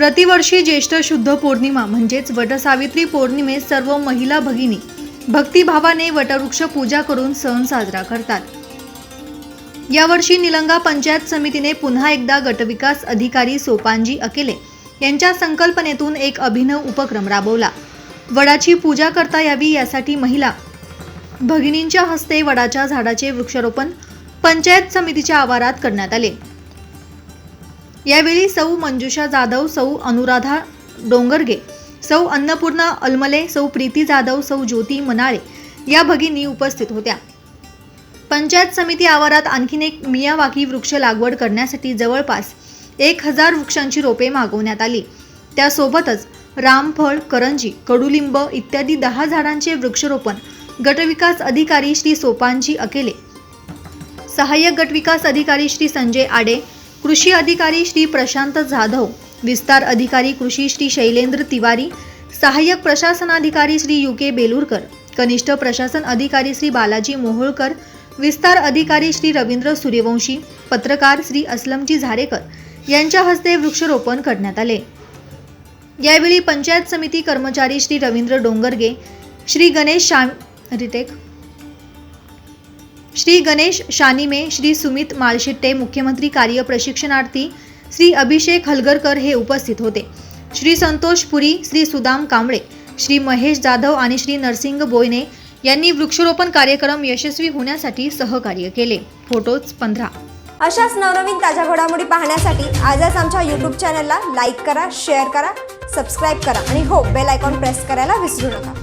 प्रतिवर्षी ज्येष्ठ शुद्ध पौर्णिमा म्हणजेच वटसावित्री पौर्णिमेत सर्व महिला भगिनी भक्तिभावाने वटवृक्ष पूजा करून सण साजरा करतात. यावर्षी निलंगा पंचायत समितीने पुन्हा एकदा गटविकास अधिकारी सोपानजी अकेले यांच्या संकल्पनेतून एक अभिनव उपक्रम राबवला. वडाची पूजा करता यावी यासाठी महिला भगिनींच्या हस्ते वडाच्या झाडाचे वृक्षारोपण पंचायत समितीच्या आवारात करण्यात आले. यावेळी सौ मंजुषा जाधव सौ अनुराधा डोंगरगे सौ अन्नपूर्णा अलमले सौ प्रीती जाधव सौ ज्योती मनाळे या भगिनी उपस्थित होत्या. पंचायत समिती आवारात आणखीन एक मियावाकी वृक्ष लागवड करण्यासाठी जवळपास एक हजार वृक्षांची रोपे मागवण्यात आली. त्यासोबतच रामफळ करंजी कडुलिंब इत्यादी दहा झाडांचे वृक्षरोपण गटविकास अधिकारी श्री सोपानजी अकेले. सहाय्यक गटविकास अधिकारी श्री संजय आडे कृषी अधिकारी श्री प्रशांत जाधव विस्तार अधिकारी कृषी श्री शैलेंद्र तिवारी सहाय्यक प्रशासनाधिकारी श्री यू के बेलूरकर कनिष्ठ प्रशासन अधिकारी श्री बालाजी मोहोळकर विस्तार अधिकारी श्री रवींद्र सूर्यवंशी पत्रकार श्री असलमजी झारेकर यांच्या हस्ते वृक्षरोपण करण्यात आले. यावेळी पंचायत समिती कर्मचारी श्री रवींद्र डोंगरगे श्री गणेश श्याम रितेक श्री गणेश शानिमे श्री सुमित मालशिट्टे मुख्यमंत्री कार्य प्रशिक्षणार्थी श्री अभिषेक हलगरकर हे उपस्थित होते. श्री संतोष पुरी श्री सुदाम कांबळे श्री महेश जाधव आणि श्री नरसिंग बोयने यांनी वृक्षरोपण कार्यक्रम यशस्वी होण्यासाठी सहकार्य केले. फोटोज पंधरा. अशाच नवनवीन ताज्या घडामोडी पाहण्यासाठी आजच आमच्या यूट्यूब चॅनलला लाईक करा शेअर करा सबस्क्राईब करा आणि हो बेल आयकॉन प्रेस करायला विसरू नका.